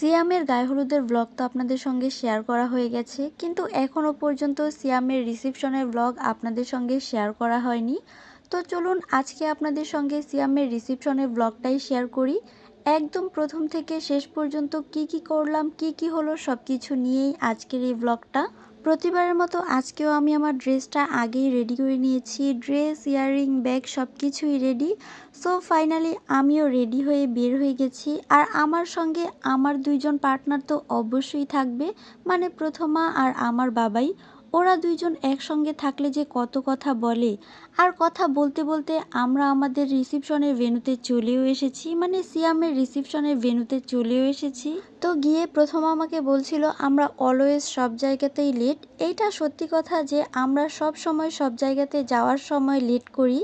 সিয়ামের গায়ে হলুদের ব্লগ তো আপনাদের সঙ্গে শেয়ার করা হয়ে গেছে, কিন্তু এখনও পর্যন্ত সিয়ামের রিসিপশনের ব্লগ আপনাদের সঙ্গে শেয়ার করা হয়নি। তো চলুন আজকে আপনাদের সঙ্গে সিয়ামের রিসিপশনের ব্লগটাই শেয়ার করি। একদম প্রথম থেকে শেষ পর্যন্ত কি কি করলাম, কি কি হলো সব কিছু নিয়েই আজকের এই ব্লগটা প্রতিবারের মতো আজকেও আমি আমার ড্রেসটা আগেই রেডি করে নিয়েছি। ড্রেস ইয়াররিং ব্যাগ সব কিছুই রেডি সো ফাইনালি আমিও রেডি হয়ে বের হয়ে গেছি। আর আমার সঙ্গে আমার দুইজন পার্টনার তো অবশ্যই থাকবে। মানে প্রথমা আর আমার বাবাই। ওরা দুইজন একসঙ্গে থাকলে যে কত কথা বলে। আর কথা বলতে বলতে আমরা আমাদের রিসিপশনের ভেনুতে চলেও এসেছি। মানে সিয়ামের রিসিপশনের ভেনুতে চলেও এসেছি। তো গিয়ে প্রথম আমাকে বলছিল, আমরা অলওয়েজ সব জায়গাতেই লেট এইটা সত্যি কথা যে আমরা সব সময় সব জায়গাতে যাওয়ার সময় লেট করি।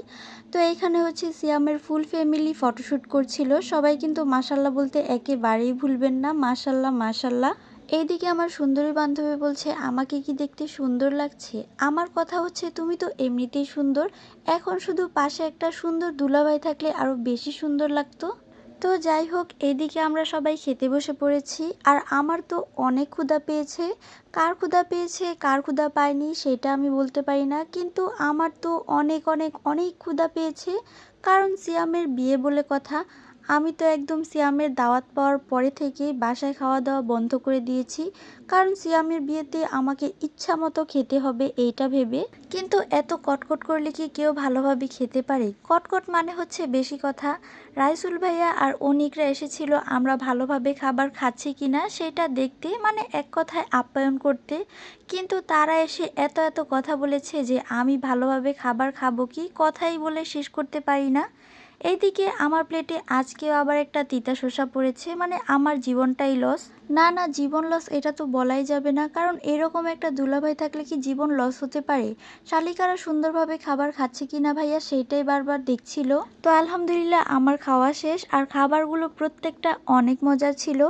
তো এইখানে হচ্ছে সিয়ামের ফুল ফ্যামিলি ফটোশ্যুট করছিল। সবাই কিন্তু মাসাল্লাহ বলতে একেবারেই ভুলবেন না। মাসাল্লাহ মাসাল্লাহ এইদিকে আমার সুন্দরী বান্ধবী বলছে, আমাকে কি দেখতে সুন্দর লাগছে? আমার কথা হচ্ছে, তুমি তো এমনিতেই সুন্দর। এখন শুধু পাশে একটা সুন্দর দুলাভাই থাকলে আরও বেশি সুন্দর লাগতো? তো যাই হোক এদিকে আমরা সবাই খেতে বসে পড়েছি। আর আমার তো অনেক ক্ষুধা পেয়েছে। কার ক্ষুধা পেয়েছে, কার ক্ষুধা পায়নি, সেটা আমি বলতে পারি না। কিন্তু আমার তো অনেক অনেক অনেক ক্ষুধা পেয়েছে। কারণ সিয়ামের বিয়ে বলে কথা। আমি তো একদম সিয়ামের দাওয়াত পাওয়ার পরে থেকেই বাসায় খাওয়া দাওয়া বন্ধ করে দিয়েছি। কারণ সিয়ামের বিয়েতে আমাকে ইচ্ছা মতো খেতে হবে এইটা ভেবে। কিন্তু এত কটকট করলে কি কেউ ভালোভাবে খেতে পারে? কটকট মানে হচ্ছে বেশি কথা। রাইসুল ভাইয়া আর অনিকরা এসেছিল, আমরা ভালোভাবে খাবার খাচ্ছি কিনা সেটা দেখতে মানে এক কথায় আপ্যায়ন করতে। কিন্তু তারা এসে এত এত কথা বলেছে যে, আমি ভালোভাবে খাবার খাব কি? কথাই বলে শেষ করতে পারি না। এইদিকে আমার প্লেটে আজকেও আবার একটা তিতা শসা পড়েছে মানে আমার জীবনটাই লস না না, জীবন লস এটা তো বলাই যাবে না, কারণ এরকম একটা দুলাভাই থাকলে কি জীবন লস হতে পারে? শালিকারা সুন্দরভাবে খাবার খাচ্ছে কি না ভাইয়া সেইটাই বারবার দেখছিল। তো আলহামদুলিল্লাহ আমার খাওয়া শেষ, আর খাবারগুলো প্রত্যেকটা অনেক মজার ছিল।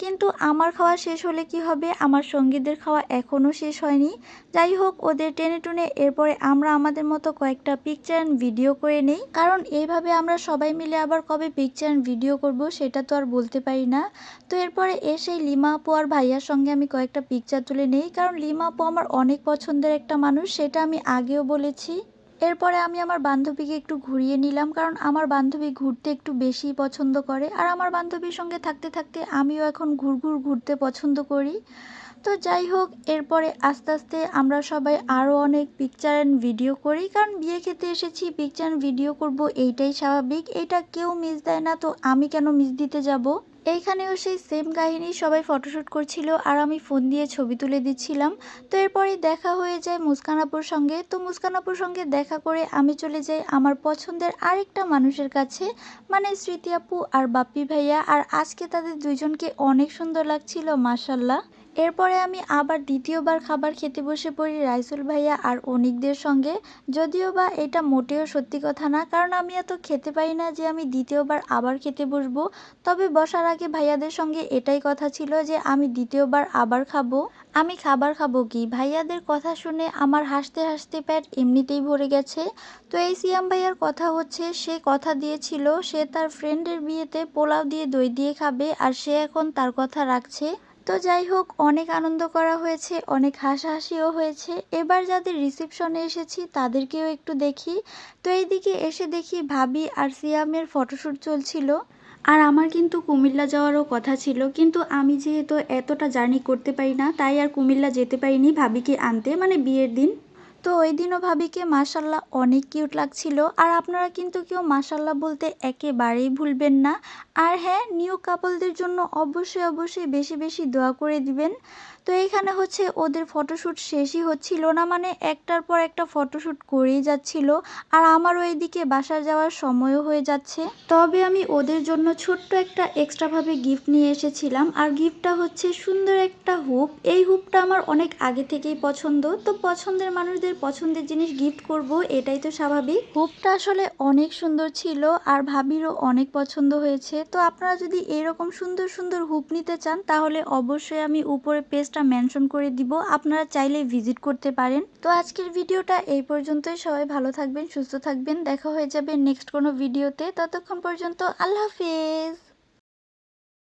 কিন্তু আমার খাওয়া শেষ হলে কি হবে? আমার সঙ্গীদের খাওয়া এখনও শেষ হয়নি। যাই হোক, ওদের টেনে টুনে এরপরে আমরা আমাদের মতো কয়েকটা পিকচার অ্যান্ড ভিডিও করে নেই। কারণ এইভাবে আমরা সবাই মিলে আবার কবে পিকচার অ্যান্ড ভিডিও করব সেটা তো আর বলতে পারি না। তো এরপরে এসেই লিমা, আপু আর ভাইয়ার সঙ্গে আমি কয়েকটা পিকচার তুলে নেই। কারণ লিমা, আপু আমার অনেক পছন্দের একটা মানুষ, সেটা আমি আগেও বলেছি। এরপরে আমি আমার বান্ধবীকে একটু ঘুরিয়ে নিলাম, কারণ আমার বান্ধবী ঘুরতে একটু বেশি পছন্দ করে। আর আমার বান্ধবীর সঙ্গে থাকতে থাকতে আমিও এখন ঘুর ঘুর ঘুরতে পছন্দ করি। তো যাই হোক, এরপরে আস্তে আস্তে আমরা সবাই আরও অনেক পিকচার অ্যান্ড ভিডিও করি। কারণ বিয়ে খেতে এসেছি পিকচার অ্যান্ড ভিডিও করব, এইটাই স্বাভাবিক। এটা কেউ মিস দেয় না, তো আমি কেন মিস দিতে যাব? এইখানেও সেই সেম কাহিনী সবাই ফটোশ্যুট করছিল আর আমি ফোন দিয়ে ছবি তুলে দিচ্ছিলাম। তো এরপরে দেখা হয়ে যায় মুস্কানাপুর সঙ্গে। তো মুস্কানাপুর সঙ্গে দেখা করে আমি চলে যাই আমার পছন্দের আরেকটা মানুষের কাছে মানে স্মৃতি আপু আর বাপ্পি ভাইয়া। আর আজকে তাদের দুইজনকে অনেক সুন্দর লাগছিল মাসাল্লাহ এরপরে আমি আবার দ্বিতীয়বার খাবার খেতে বসে পড়ি রাইসুল ভাইয়া আর অনিকদের সঙ্গে। যদিও বা এটা মোটেও সত্যি কথা না, কারণ আমি এত খেতে পারি না যে আমি দ্বিতীয়বার আবার খেতে বসবো। তবে বসার আগে ভাইয়াদের সঙ্গে এটাই কথা ছিল যে আমি দ্বিতীয়বার আবার খাব। আমি খাবার খাব কি? ভাইয়াদের কথা শুনে আমার হাসতে হাসতে প্যাট এমনিতেই ভরে গেছে। তো এই সিয়াম ভাইয়ার কথা হচ্ছে, সে কথা দিয়েছিল, সে তার ফ্রেন্ডের বিয়েতে পোলাও দিয়ে দই দিয়ে খাবে আর সে এখন তার কথা রাখছে। তো যাই হোক, অনেক আনন্দ করা হয়েছে, অনেক হাসাহাসিও হয়েছে। এবার যাদের রিসেপশনে এসেছি, তাদেরকেও একটু দেখি। তো এইদিকে এসে দেখি ভাবি আর সিয়ামের ফটোশ্যুট চলছিল। আর আমার কিন্তু কুমিল্লা যাওয়ারও কথা ছিল, কিন্তু আমি যেহেতু এতটা জার্নি করতে পারি না, তাই আর কুমিল্লা যেতে পারিনি ভাবিকে আনতে মানে বিয়ের দিন। তো ওই দিনও ভাবিকে মাসাল্লাহ অনেক কিউট লাগছিল। আর আপনারা কিন্তু কেউ মাসাল্লাহ বলতে একেবারেই ভুলবেন না। আর হ্যাঁ নিউ কাপলদের জন্য অবশ্যই অবশ্যই বেশি বেশি দোয়া করে দিবেন। তো এইখানে হচ্ছে ওদের ফটোশ্যুট শেষই হচ্ছিল না মানে একটার পর একটা ফটোশ্যুট করেই যাচ্ছিল। আর আমারও এদিকে বাসার যাওয়ার সময়ও হয়ে যাচ্ছে। তবে আমি ওদের জন্য ছোট্ট একটা এক্সট্রাভাবে গিফট নিয়ে এসেছিলাম। আর গিফটটা হচ্ছে সুন্দর একটা হুপ এই হুপটা আমার অনেক আগে থেকেই পছন্দ। তো পছন্দের মানুষদের পছন্দের জিনিস গিফট করব, এটাই তো স্বাভাবিক। হুপটা আসলে অনেক সুন্দর ছিল আর ভাবিরও অনেক পছন্দ হয়েছে। তো আপনারা যদি এরকম সুন্দর সুন্দর হুপ নিতে চান, তাহলে অবশ্যই আমি উপরে পেস্ট অ্যাড্রেসটা মেনশন করে দিব, আপনারা চাইলে ভিজিট করতে পারেন। তো আজকের ভিডিওটা এই পর্যন্তই, সবাই ভালো থাকবেন, সুস্থ থাকবেন, দেখা হয়ে যাবে নেক্সট কোনো ভিডিওতে, ততক্ষণ পর্যন্ত আল্লাহ হাফেজ।